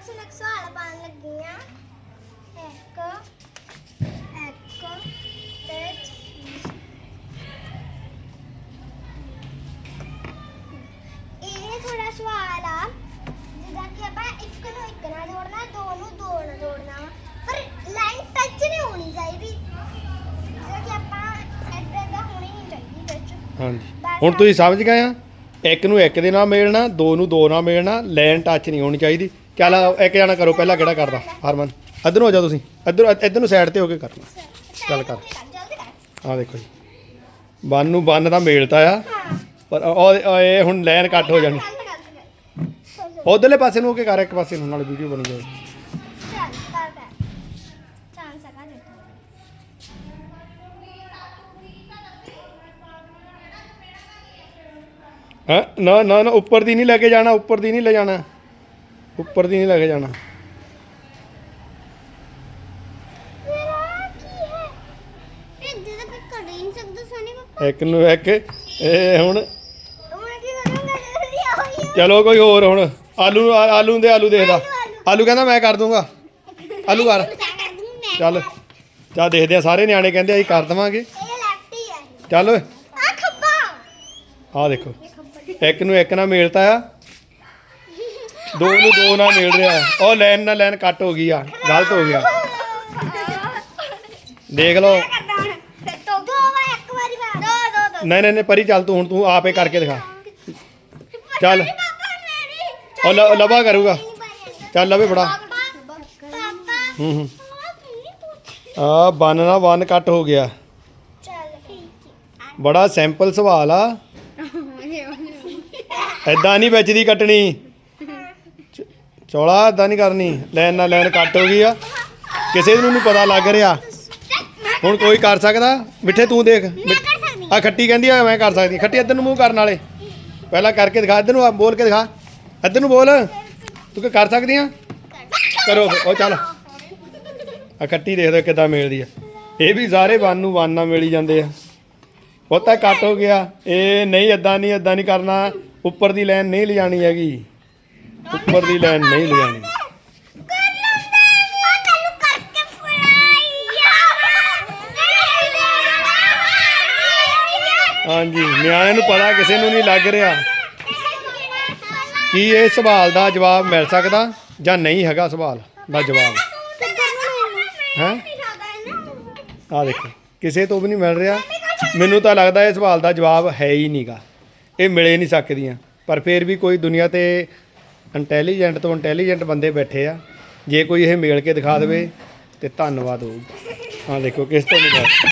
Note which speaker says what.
Speaker 1: ਨਕਸ ਨਕਸ ਸਵਾਲ ਪਾਣ ਲੱਗੀ ਆ ਇੱਕ ਇੱਕ ਤੇ ਇਹ ਥੋੜਾ ਸਵਾਲ ਆ ਜਿੱਦਾਂ ਕਿ ਆਪਾਂ ਇੱਕ ਨੂੰ ਇੱਕ ਨਾਲ ਜੋੜਨਾ ਦੋ ਨੂੰ ਦੋ ਨਾਲ ਜੋੜਨਾ ਵਾ। ਪਰ ਲਾਈਨ ਟੱਚ ਨਹੀਂ ਹੋਣੀ ਚਾਹੀਦੀ। ਜਿੱਦਾਂ ਕਿ ਆਪਾਂ ਏਦਾਂ ਦਾ ਹੋਣੀ ਨਹੀਂ ਚਾਹੀਦੀ ਵਿੱਚ।
Speaker 2: ਹਾਂਜੀ। ਹੁਣ ਤੁਸੀਂ ਸਮਝ ਗਏ ਆ? ਇੱਕ ਨੂੰ ਇੱਕ ਦੇ ਨਾਲ ਮੇਲਣਾ ਦੋ ਨੂੰ ਦੋ ਨਾਲ ਮੇਲਣਾ ਲਾਈਨ ਟੱਚ ਨਹੀਂ ਹੋਣੀ ਚਾਹੀਦੀ। ਚੱਲ ਇੱਕ ਜਣਾ ਕਰੋ, ਪਹਿਲਾਂ ਕਿਹੜਾ ਕਰਦਾ? ਹਰਮਨ, ਇੱਧਰ ਨੂੰ ਆ ਜਾਓ ਤੁਸੀਂ। ਇੱਧਰ ਇੱਧਰ ਨੂੰ ਸਾਈਡ ਤੇ ਹੋ ਕੇ ਕਰਨਾ ਚੱਲ ਕਰ।
Speaker 1: ਜਲਦੀ ਕਰ
Speaker 2: ਆਹ ਦੇਖੋ ਜੀ। ਬੰਨ ਨੂੰ ਬੰਨ ਦਾ ਮੇਲਤਾ ਆ, ਪਰ ਉਹ ਇਹ ਹੁਣ ਲਾਈਨ ਕੱਟ ਹੋ ਜਾਣੀ।
Speaker 1: ਗਲਤ
Speaker 2: ਉਧਰਲੇ ਪਾਸੇ ਨੂੰ ਹੋ ਕੇ ਕਰ, ਇੱਕ ਪਾਸੇ ਨੂੰ, ਨਾਲ ਵੀਡੀਓ ਬਣ ਜਾਵੇ ਹਾਂ? ਨਾ ਨਾ ਨਾ, ਉੱਪਰ ਦੀ ਨਹੀਂ ਲੈ ਕੇ ਜਾਣਾ, ਉੱਪਰ ਦੀ ਨਹੀਂ ਲੈ ਜਾਣਾ। ਉੱਪਰ ਦੀ ਨਹੀਂ ਲੈ ਕੇ ਜਾਣਾ। ਇੱਕ ਨੂੰ ਇੱਕ ਇਹ ਹੁਣ ਚਲੋ ਕੋਈ ਹੋਰ ਹੁਣ ਆਲੂ ਨੂੰ ਆਲੂ ਦੇ ਆਲੂ ਦੇਖਦਾ। ਆਲੂ ਕਹਿੰਦਾ ਮੈਂ ਕਰ ਦੂੰਗਾ। ਆਲੂ ਕਰ। ਚੱਲ ਚਾ ਦੇਖਦੇ ਆ ਸਾਰੇ ਨਿਆਣੇ ਕਹਿੰਦੇ ਅਸੀਂ ਕਰ ਦਵਾਂਗੇ। ਚੱਲ
Speaker 1: ਆ ਖੱਬਾ।
Speaker 2: ਦੇਖੋ ਇੱਕ ਨੂੰ ਇੱਕ ਨਾਲ ਮੇਲਤਾ ਆ। ਦੋ ਨੂੰ ਦੋ ਨਾਲ ਮੇਲ ਰਿਹਾ। ਉਹ ਲਾਈਨ ਨਾਲ ਲਾਈਨ ਕੱਟ ਹੋ ਗਈ ਆ। ਗਲਤ ਹੋ ਗਿਆ। ਦੇਖ ਲਓ।
Speaker 1: ਦੋ ਵਾਰ ਇੱਕ ਵਾਰੀ ਦੋ ਦੋ
Speaker 2: ਨਹੀਂ ਨਹੀਂ ਨਹੀਂ ਪਰੀ ਚੱਲ ਤੂੰ ਹੁਣ ਤੂੰ ਆਪੇ ਕਰਕੇ ਦਿਖਾ। ਚੱਲ।
Speaker 1: ਪਾਪਾ ਮੇਰੀ
Speaker 2: ਉਹ ਲ- ਲਵਾ ਕਰੂਗਾ। ਚੱਲ ਲਵੇ ਫੜਾ।
Speaker 1: ਪਾਪਾ
Speaker 2: ਹੂੰ ਹੂੰ। ਆ ਬੰਨ ਨਾਲ ਬੰਨ ਕੱਟ ਹੋ ਗਿਆ।
Speaker 1: ਚੱਲ
Speaker 2: ਬੜਾ ਸਿੰਪਲ ਸਵਾਲ ਆ। ਐਦਾਂ ਨਹੀਂ ਵਿੱਚ ਦੀ ਕੱਟਣੀ। ਚ- ਚੌੜਾ ਐਦਾਂ ਨਹੀਂ ਕਰਨੀ ਲਾਈਨ ਨਾਲ ਲਾਈਨ ਕੱਟ ਹੋ ਗਈ ਆ। ਕਿਸੇ ਨੂੰ ਨਹੀਂ ਪਤਾ ਲੱਗ ਰਿਹਾ। ਹੁਣ ਕੋਈ ਕਰ ਸਕਦਾ? ਮਿੱਠੇ ਤੂੰ ਦੇਖ। ਆ ਖੱਟੀ ਕਹਿੰਦੀ ਆ ਮੈਂ ਕਰ ਸਕਦੀ ਖੱਟੀ ਇੱਧਰ ਨੂੰ ਮੂੰਹ ਕਰਨ ਵਾਲੇ। ਪਹਿਲਾਂ ਕਰਕੇ ਦਿਖਾ ਇੱਧਰ ਨੂੰ ਆ, ਬੋਲ ਕੇ ਦਿਖਾ। ਇੱਧਰ ਨੂੰ ਬੋਲ। ਤੂੰ ਕੀ ਕਰ ਸਕਦੀ ਆ? ਕਰੋ ਉਹ ਚੱਲ। ਆ ਖੱਟੀ ਦੇਖ ਦੋ ਕਿਦਾਂ ਮਿਲਦੀ ਆ। ਇਹ ਵੀ ਸਾਰੇ ਵਨ ਨੂੰ ਵਨ ਨਾਲ ਮਿਲੀ ਜਾਂਦੇ ਆ। ਉਹ ਤਾਂ ਕੱਟ ਹੋ ਗਿਆ। ਇਹ ਨਹੀਂ ਇਦਾਂ ਨਹੀਂ ਇਦਾਂ ਨਹੀਂ ਕਰਨਾ। ਉੱਪਰ ਦੀ ਲਾਈਨ ਨਹੀਂ ਲਿਜਾਣੀ ਹੈਗੀ। ਉੱਪਰ ਦੀ ਲਾਈਨ ਨਹੀਂ
Speaker 1: ਫੜਾਇਆ
Speaker 2: ਹਾਂਜੀ ਨਿਆਣਿਆਂ ਨੂੰ ਪਤਾ ਕਿਸੇ ਨੂੰ ਨਹੀਂ ਲੱਗ ਰਿਹਾ। ਕੀ ਇਹ ਸਵਾਲ ਦਾ ਜਵਾਬ ਮਿਲ ਸਕਦਾ ਜਾਂ ਨਹੀਂ ਹੈਗਾ ਸਵਾਲ ਦਾ ਜਵਾਬ? ਹੈਂ? ਆ ਦੇਖੋ ਕਿਸੇ ਤੋਂ ਵੀ ਨਹੀਂ ਮਿਲ ਰਿਹਾ। ਮੈਨੂੰ ਤਾਂ ਲੱਗਦਾ ਇਹ ਸਵਾਲ ਦਾ ਜਵਾਬ ਹੈ ਹੀ ਨਹੀਂਗਾ। ਇਹ ਮਿਲੇ ਨਹੀਂ ਸਕਦੀਆਂ। ਪਰ ਫਿਰ ਵੀ ਕੋਈ ਦੁਨੀਆ ਤੇ ਇੰਟੈਲੀਜੈਂਟ ਤੋਂ ਇੰਟੈਲੀਜੈਂਟ ਬੰਦੇ ਬੈਠੇ ਆ। ਜੇ ਕੋਈ ਇਹ ਮੇਲ ਕੇ ਦਿਖਾ ਦੇਵੇ ਤੇ ਧੰਨਵਾਦ ਹੋਊਗਾ ਆ ਦੇਖੋ ਕਿਸ ਤੋਂ ਨਹੀਂ